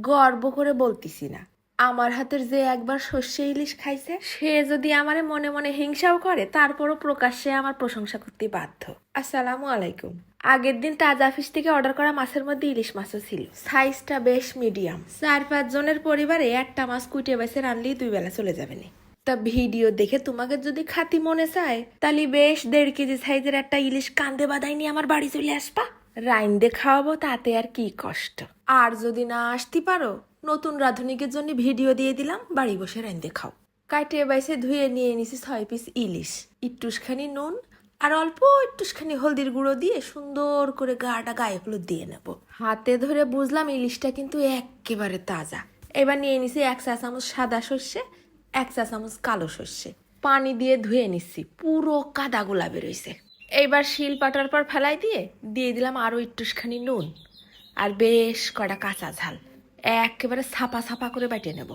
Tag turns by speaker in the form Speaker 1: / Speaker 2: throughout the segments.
Speaker 1: গর্ব করে বলতেছি না। আমার হাতের যে একবার সর্ষে ইলিশ খাইছে, সে যদি আমারে মনে মনে হিংসাও করে, তারপরও প্রকাশ্যে আমার প্রশংসা করতে বাধ্য। আসসালামু আলাইকুম। আগের দিন তাজা ফিস থেকে অর্ডার করা মাছের মধ্যে ইলিশ মাছও ছিল। সাইজটা বেশ মিডিয়াম। চার, পাঁচ জনের পরিবারে একটা মাছ কুইটে বেছে রানলেই দুই বেলা চলে যাবে না। তা ভিডিও দেখে তোমাকে যদি খাতি মনে চায়, তাহলে বেশ দেড় কেজি সাইজের একটা ইলিশ কান্দে বাদাই নিয়ে আমার বাড়ি চলে আসবা। রাইন্দে খাওয়াবো, তাতে আর কি কষ্ট। আর যদি না আসতে পারো, নতুন রাধুনিকের জন্য ভিডিও দিয়ে দিলাম, বাড়ি বসে রাইন্দে খাও। কাটে বাইসে ধুয়ে নিয়ে নিছি ছয় পিস ইলিশ। একটুখানি নুন আর অল্প একটুখানি হলদির গুঁড়ো দিয়ে সুন্দর করে গাটা গায়ে হলুদ দিয়ে নেব। হাতে ধরে বুঝলাম ইলিশটা কিন্তু একেবারে তাজা। এবার নিয়ে নিছি এক চা চামচ সাদা সর্ষে, এক চা চামচ কালো সর্ষে। পানি দিয়ে ধুয়ে নিচ্ছি, পুরো কাদা গোলা বেরোইছে এইবার শিল পাটার পর ফেলাই দিয়ে দিয়ে দিলাম আরও একটুখানি নুন আর বেশ কটা কাঁচা ঝাল। একেবারে ছাপা ছাপা করে বাটিয়ে নেব।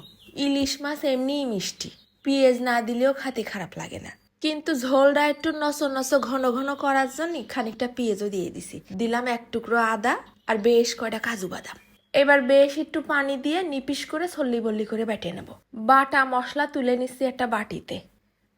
Speaker 1: ইলিশ মাছ এমনিই মিষ্টি, পেঁয়াজ না দিলেও খাতে খারাপ লাগে না। কিন্তু ঝোলটা একটু নস নস ঘন ঘন করার জন্য খানিকটা পেঁয়াজও দিয়ে দিছি। দিলাম এক টুকরো আদা আর বেশ কয়টা কাজু বাদাম। এবার বেশ একটু পানি দিয়ে নিপিস করে ছল্লি বল্লি করে বেটে নেব। বাটা মশলা তুলে নিচ্ছি একটা বাটিতে।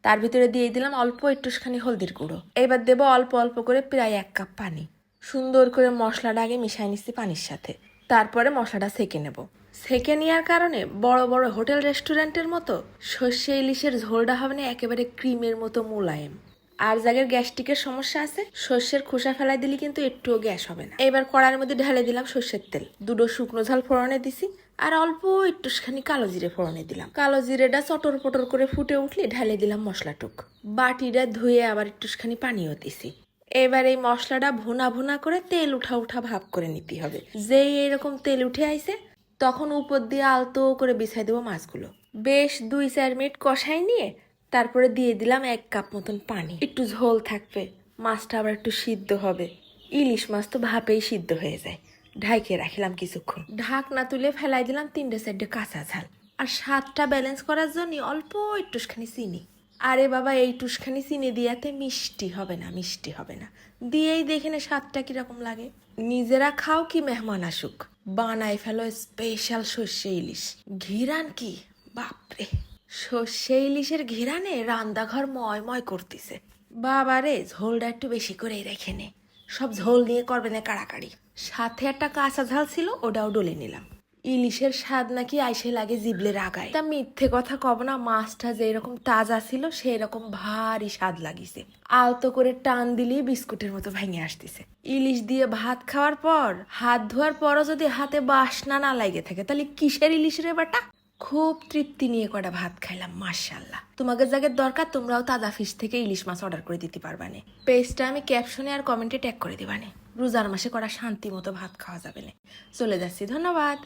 Speaker 1: তার ভিতরে দিয়ে দিলাম অল্প একটুখানি হলদির গুঁড়ো। এবার দেব অল্প অল্প করে প্রায় এক কাপ পানি। সুন্দর করে মশলাটা আগে মিশাই নিচ্ছি পানির সাথে। তারপরে মশলাটা সেঁকে নেব। সেঁকে নেওয়ার কারণে বড় বড় হোটেল রেস্টুরেন্টের মতো সর্ষে ইলিশের ঝোলটা হবে না, একেবারে ক্রিমের মতো মোলায়েম। আর যাদের গ্যাস্ট্রিকের সমস্যা আছে, সর্ষের খোসা ফেলাই দিলে কিন্তু একটুও গ্যাস হবে না। এবার কড়ার মধ্যে ঢেলে দিলাম সর্ষের তেল। দুটো শুকনো ঝাল ফোড়নে দিছি, আর অল্প একটুখানি কালো জিরে ফোড়নে দিলাম। কালো জিরেটা চটর পটর করে ফুটে উঠলে ঢেলে দিলাম মশলাটুক বাটিটা ধুয়ে আবার একটুখানি পানিও দিছি। এবার এই মশলাটা ভুনা ভুনা করে তেল উঠা উঠা ভাব করে নিতে হবে। যেই এরকম তেল উঠে আইছে, তখন উপর দিয়ে আলতো করে বিছাই দেবো মাছগুলো। বেশ দুই চার মিনিট কষাই নিয়ে তারপরে দিয়ে দিলাম এক কাপ মতন পানি। একটু ঝোল থাকবে, মাছটা আবার একটু সিদ্ধ হবে। ইলিশ মাছ তো ভাপেই সিদ্ধ হয়ে যায়। ঢাইকে রাখিলাম কিছুক্ষণ। ঢাকনা তুলে ফেলাই দিলাম তিনটে চারটে কাঁচা ঝাল। আর স্বাদটা ব্যালেন্স করার জন্য অল্প একটুখানি চিনি। আরে বাবা, এই টুসখানি চিনি দিয়াতে মিষ্টি হবে না, মিষ্টি হবে না। দিয়েই দেখে নে স্বাদটা কীরকম লাগে। নিজেরা খাও কি মেহমান আসুক। বানাই ফেলো স্পেশাল সর্ষে ইলিশ। ঘিরান কি? বাপরে। সর্ষে ইলিশের ঘিরানে রান্নাঘর ময় ময় করতেছে। বাবারে, ঝোলটা একটু বেশি করেই রেখে নে। সব ঝোল নিয়ে করবে না কাড়াকাড়ি। সাথে একটা কাঁচা ঝাল ছিল, ওটাও ডলে নিলাম। ইলিশের স্বাদ নাকি আইসে লাগে জিবলে আগায়। তা মিথ্যে কথা কব না, মাছটা যেরকম তাজা ছিল সেই রকম ভারী স্বাদ লাগিছে। আলতো করে টান দিলেই বিস্কুটের মতো ভেঙে আসতেছে। ইলিশ দিয়ে ভাত খাওয়ার পর, হাত ধোয়ার পরও যদি হাতে বাসনা না লাগে থাকে, তাহলে কিসের ইলিশের বেটা? খুব তৃপ্তি নিয়ে কটা ভাত খাইলাম মার্শাল্লাহ তোমাদের জায়গার দরকার, তোমরাও তাজা ফিশ থেকে ইলিশ মাছ অর্ডার করে দিতে পারবানে। পেজটা আমি ক্যাপশনে আর কমেন্টে ট্যাগ করে দিবানে। রোজার মাসে করা শান্তি মতো ভাত খাওয়া যাবে না। চলে যাচ্ছি, ধন্যবাদ।